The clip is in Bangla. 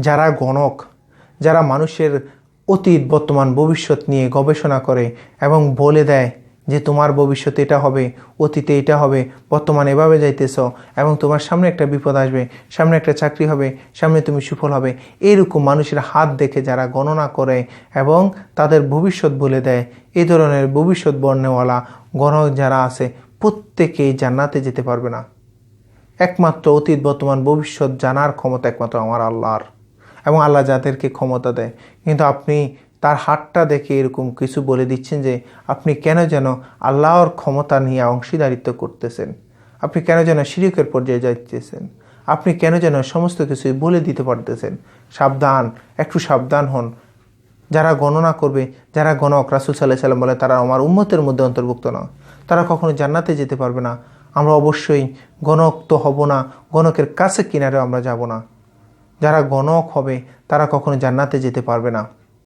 যারা গণক, যারা মানুষের অতীত, বর্তমান, ভবিষ্যৎ নিয়ে গবেষণা করে এবং বলে দেয় যে তোমার ভবিষ্যৎ এটা হবে, অতীতে এটা হবে, বর্তমানে এভাবে যাইতেছ এবং তোমার সামনে একটা বিপদ আসবে, সামনে একটা চাকরি হবে, সামনে তুমি সুফল হবে। এইরকম মানুষের হাত দেখে যারা গণনা করে এবং তাদের ভবিষ্যৎ বলে দেয় এই ধরনের ভবিষ্যৎ বর্ণেওয়ালা গণক যারা আছে, প্রত্যেকেই জান্নাতে যেতে পারবে না। একমাত্র অতীত, বর্তমান, ভবিষ্যৎ জানার ক্ষমতা একমাত্র আমার আল্লাহর। এবং আল্লাহ যাদেরকে ক্ষমতা দেয়। কিন্তু আপনি তার হাতটা দেখে এরকম কিছু বলে দিচ্ছেন যে, আপনি কেন যেন আল্লাহর ক্ষমতা নিয়ে অংশীদারিত্ব করতেছেন? আপনি কেন যেন শিরিকের পর্যায়ে যাইতেছেন? আপনি কেন যেন সমস্ত কিছুই বলে দিতে পারতেছেন? সাবধান, একটু সাবধান হন। যারা গণনা করবে, যারা গণক, রাসুল সাল্লাহ সাল্লাম বলে, তারা আমার উম্মতের মধ্যে অন্তর্ভুক্ত না। তারা কখনো জান্নাতে যেতে পারবে না। আমরা অবশ্যই গণক তো হব না, গণকের কাছে কিনারেও আমরা যাব না। যারা গণক হবে তারা কখনো জান্নাতে যেতে পারবে না।